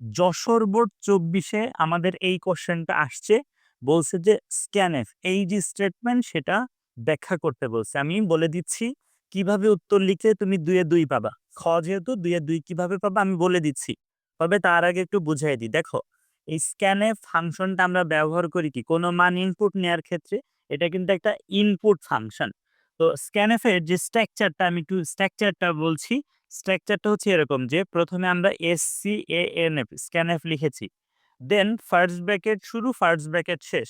Jessore board চব্বিশে আমাদের এই কোশ্চেনটা আসছে। বলছে যে, স্ক্যানএফ, এই যে স্টেটমেন্ট সেটা ব্যাখ্যা করতে বলছে। আমি বলে দিচ্ছি, কীভাবে উত্তর লিখলে তুমি দুয়ে দুই পাবা? খ যেহেতু দুয়ে দুই কীভাবে পাবা আমি বলে দিচ্ছি। তবে তার আগে একটু বুঝাই দিই। দেখো, এই স্ক্যানএফ ফাংশনটা আমরা ব্যবহার করি কি? কোনো মান ইনপুট নেওয়ার ক্ষেত্রে এটা কিন্তু একটা ইনপুট ফাংশন তো স্ক্যানএফ এর যে স্ট্রাকচারটা আমি একটু স্ট্রাকচারটা বলছি স্ট্রাকচারটা হচ্ছে এরকম যে, প্রথমে আমরা S C A N F scanf লিখেছি। দেন ফার্স্ট ব্র্যাকেট শুরু ফার্স্ট ব্র্যাকেট শেষ।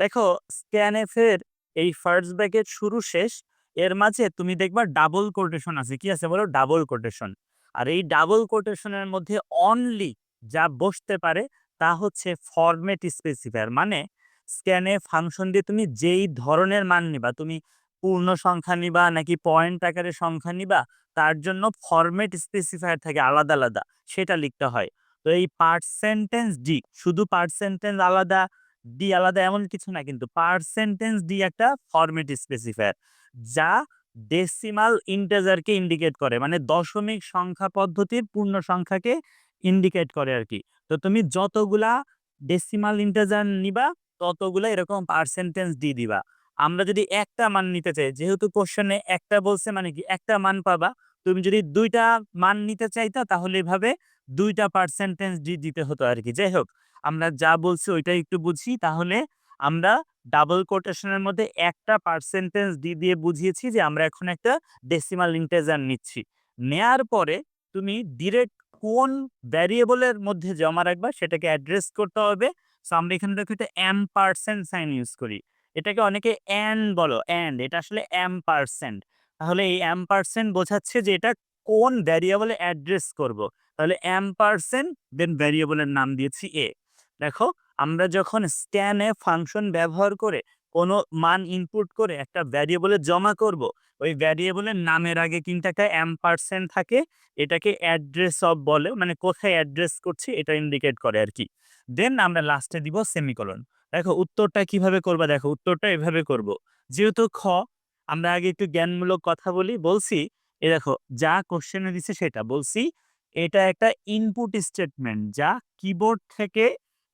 দেখো স্ক্যানএফ এর এই ফার্স্ট ব্র্যাকেট শুরু, শেষ, এর মাঝে তুমি দেখবা ডাবল কোটেশন আছে। কি আছে বলো? ডাবল কোটেশন আর এই ডাবল কোটেশনের মধ্যে অনলি যা বসতে পারে, তা হচ্ছে ফরম্যাট স্পেসিফায়ার মানে স্ক্যানে ফাংশন দিয়ে তুমি যেই ধরনের মান নিবা, তুমি পূর্ণ সংখ্যা নিবা নাকি পয়েন্ট আকারে সংখ্যা নিবা, তার জন্য ফরম্যাট স্পেসিফায়ার থাকে আলাদা আলাদা, সেটা লিখতে হয়। তো এই পার্সেন্টেন্স ডি শুধু পার্সেন্টেন্স আলাদা ডি আলাদা এমন কিছু না, কিন্তু পার্সেন্টেন্স ডি একটা ফরম্যাট স্পেসিফায়ার যা ডেসিমাল ইন্টেজারকে ইন্ডিকেট করে মানে দশমিক সংখ্যা পদ্ধতির পূর্ণ সংখ্যাকে ইন্ডিকেট করে আর কি। তো তুমি যতগুলা ডেসিমাল ইন্টেজার নিবা, ততগুলা এরকম পার্সেন্টেন্স ডি দিবা। আমরা যদি একটা মান নিতে চাই, যেহেতু কোশ্চেনে একটা বলছে মানে কি, একটা মান পাবা। তুমি যদি দুইটা মান নিতে চাইতা, তাহলে এভাবে দুইটা পার্সেন্টেন্স ডি দিতে হতো আর কি। যাই হোক, আমরা যা বলছি ওইটাই একটু বুঝি। তাহলে আমরা ডাবল কোটেশনের মধ্যে একটা পার্সেন্টেজ ডি দিয়ে বুঝিয়েছি যে আমরা এখন একটা ডেসিমাল ইন্টেজার নিচ্ছি। নেয়ার পরে তুমি ডিরেক্ট কোন ভ্যারিয়েবলের মধ্যে জমা রাখবা, সেটাকে অ্যাড্রেস করতে হবে। সো আমরা এখানে দেখো একটা এম পার্সেন্ট সাইন ইউজ করি। এটাকে অনেকে অ্যান্ড বলো অ্যান্ড এটা আসলে এম পার্সেন্ট তাহলে এই এম পার্সেন্ট বোঝাচ্ছে যে এটা কোন ভ্যারিয়েবলে অ্যাড্রেস করব। তাহলে এম পার্সেন্ট দেন ভ্যারিয়েবলের নাম দিয়েছি এ দেখো, আমরা যখন স্ক্যানে ফাংশন ব্যবহার করে কোনো মান ইনপুট করে একটা ভ্যারিয়েবলে জমা করব, ওই ভ্যারিয়েবলের নামের আগে কিন্তু একটা এম পার্সেন্ট থাকে, এটাকে অ্যাড্রেস অফ বলে মানে কোথায় অ্যাড্রেস করছি এটা ইন্ডিকেট করে আর কি দেন আমরা লাস্টে দিব সেমিকলন দেখো উত্তরটা কীভাবে করবা? দেখো উত্তরটা এভাবে করব। যেহেতু খ, আমরা আগে একটু জ্ঞানমূলক কথা বলি, বলছি, এ দেখো, যা কোশ্চেনে দিছে সেটা বলছি, এটা একটা ইনপুট স্টেটমেন্ট যা কিবোর্ড থেকে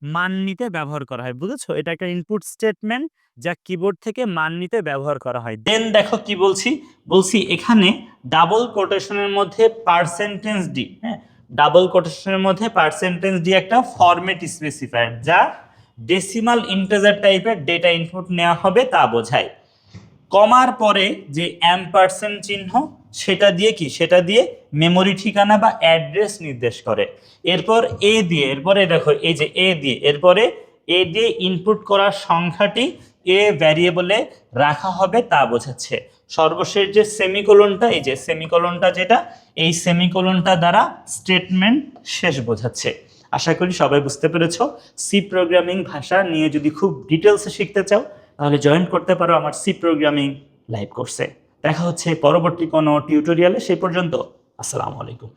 মান নিতে ব্যবহার করা হয়, বুঝেছ? এটা একটা ইনপুট স্টেটমেন্ট যা কিবোর্ড থেকে মান নিতে ব্যবহার করা হয়। দেন দেখো কি বলছি? বলছি এখানে ডাবল কোটেশনের মধ্যে পার্সেন্টেজ ডি হ্যাঁ? ডাবল কোটেশনের মধ্যে পার্সেন্টেজ ডি একটা ফরম্যাট স্পেসিফায়ার যা ডেসিমাল ইন্টেজার টাইপের ডেটা ইনপুট নেওয়া হবে তা বোঝায়। কমার পরে যে এম পার্সেন্ট চিহ্ন, সেটা দিয়ে কি? সেটা দিয়ে মেমোরি ঠিকানা বা অ্যাড্রেস নির্দেশ করে। এরপর এ দিয়ে, এরপরে দেখো, এই যে এ দিয়ে, এরপরে এ দিয়ে ইনপুট করার সংখ্যাটি এ ভ্যারিয়েবলে রাখা হবে তা বোঝাচ্ছে। সর্বশেষ যে সেমিকোলনটা এই যে সেমিকোলনটা যেটা, এই সেমিকোলনটা দ্বারা স্টেটমেন্ট শেষ বোঝাচ্ছে। আশা করি সবাই বুঝতে পেরেছ। সি প্রোগ্রামিং ভাষা নিয়ে যদি খুব ডিটেলসে শিখতে চাও, তাহলে জয়েন করতে পারো আমার সি প্রোগ্রামিং লাইভ কোর্সে দেখা হচ্ছে পরবর্তী কোনো টিউটোরিয়ালে সেই পর্যন্ত। আসসালামু আলাইকুম।